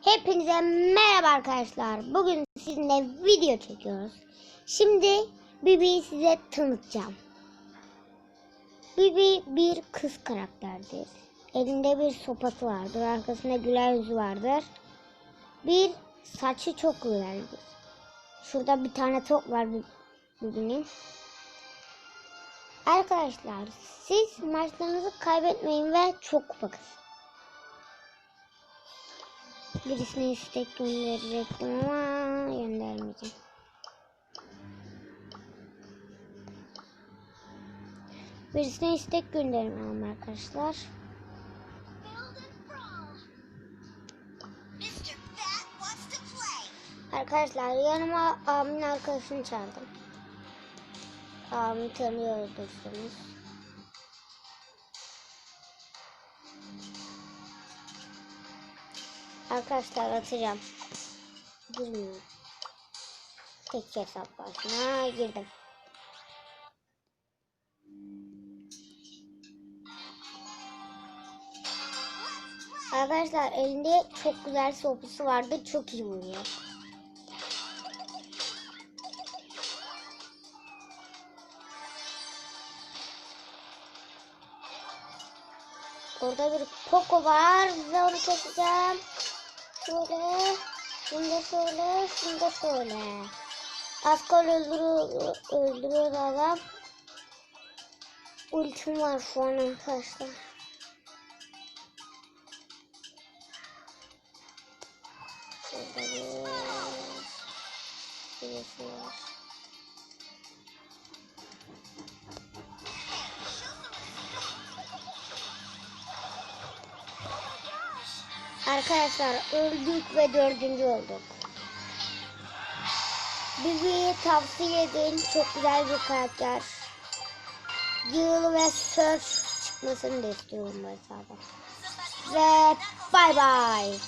Hepinize merhaba arkadaşlar. Bugün sizinle video çekiyoruz. Şimdi Bibi'yi size tanıtacağım. Bibi bir kız karakterdir. Elinde bir sopası vardır. Arkasında güler yüzü vardır. Bir saçı çok güzeldir. Şurada bir tane top var Bi- Bibi'nin. Arkadaşlar siz maçlarınızı kaybetmeyin ve çok kupa kazanın. Birisine istek gönderecektim ama göndermeyeceğim. Birisine istek göndermem arkadaşlar. Arkadaşlar yanıma abimin arkadaşını çağırdım. Abimi tanıyorsunuz. Arkadaşlar atacağım. Girmiyor. Tek hesap başına girdim. Arkadaşlar elinde çok güzel sopası vardı. Çok iyi vuruyor. Orada bir Poco var ve onu keseceğim. Şöyle, şunu da şöyle, şunu da şöyle. Asgard öldürüyor, öldürüyor adam. Ultim var şu an arkadaşlar. Şurada bir birisi var. Arkadaşlar öldük ve dördüncü olduk. Bizi tavsiye edin. Çok güzel bir karakter. Yıl ve Surf çıkmasını da istiyorum bu hesaba. Ve bay bay.